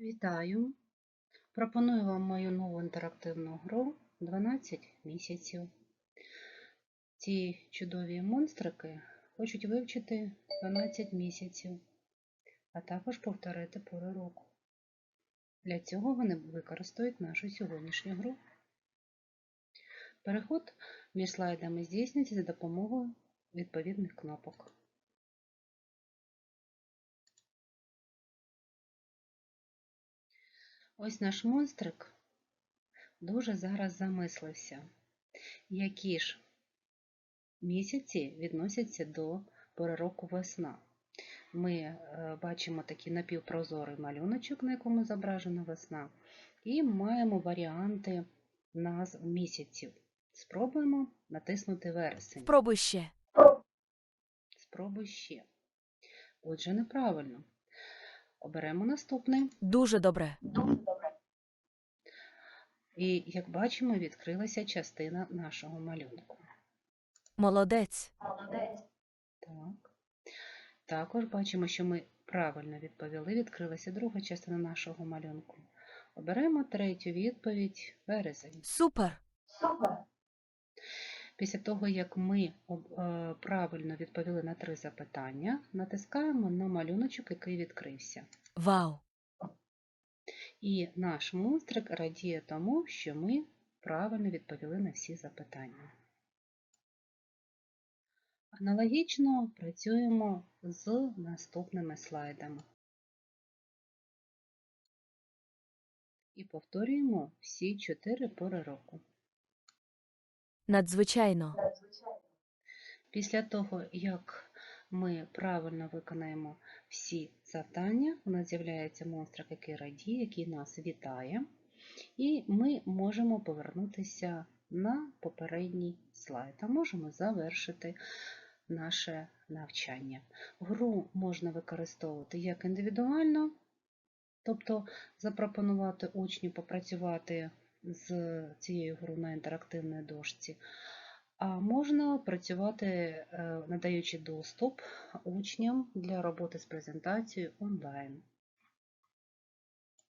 Вітаю! Пропоную вам мою нову інтерактивну гру 12 місяців. Ці чудові монстрики хочуть вивчити 12 місяців, а також повторити пори року. Для цього вони використають нашу сьогоднішню гру. Переход між слайдами здійснюється за допомогою відповідних кнопок. Ось наш монстрик дуже зараз замислився, які ж місяці відносяться до пори року весна. Ми е, бачимо такий напівпрозорий малюночок, на якому зображена весна, і маємо варіанти назв місяців. Спробуємо натиснути вересень. Спробуй ще. Спробуй ще. Отже, неправильно. Оберемо наступний. Дуже добре. І, як бачимо, відкрилася частина нашого малюнку. Молодець. Так. Також бачимо, що ми правильно відповіли. Відкрилася друга частина нашого малюнку. Оберемо третю відповідь березень. Супер. Супер! Після того, як ми е, правильно відповіли на три запитання, натискаємо на малюночок, який відкрився. Вау. І наш монстрик радіє тому, що ми правильно відповіли на всі запитання. Аналогічно працюємо з наступними слайдами. І повторюємо всі чотири пори року. Надзвичайно. Після того, як ми правильно виконаємо всі завдання, у нас з'являється монстрик, який радіє, який нас вітає, і ми можемо повернутися на попередній слайд, а можемо завершити наше навчання. Гру можна використовувати як індивідуально, тобто запропонувати учню попрацювати з цією грою на інтерактивній дошці. Можна працювати, е, надаючи доступ учням для роботи з презентацією онлайн.